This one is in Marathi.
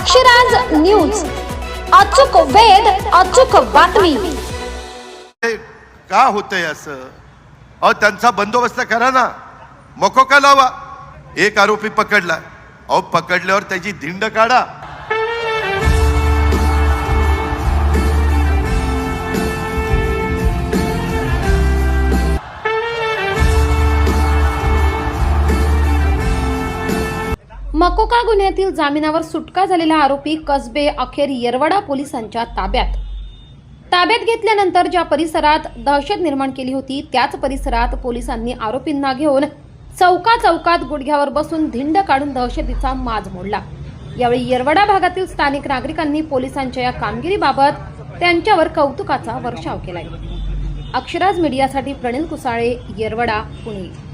अक्षराज न्यूज. अचूक वेध अचूक बातमी. का होतंय असं? अहो त्यांचा बंदोबस्त करा ना. मकोका लावा? एक आरोपी पकडला. अहो पकडल्यावर त्याची धिंड काढा. मकोका गुन्ह्यातील जामिनावर सुटका झालेला आरोपी कसबे अखेर येरवडा पोलिसांच्या ताब्यात. ताब्यात घेतल्यानंतर ज्या परिसरात दहशत निर्माण केली होती त्याच परिसरात पोलिसांनी आरोपींना घेऊन चौका चौकात गुडघ्यावर बसून धिंड काढून दहशतीचा माज मोडला. यावेळी येरवडा भागातील स्थानिक नागरिकांनी पोलिसांच्या या कामगिरीबाबत त्यांच्यावर कौतुकाचा वर्षाव केलाय. अक्षराज मीडियासाठी प्रणील कुसाळे येरवडा पुणे.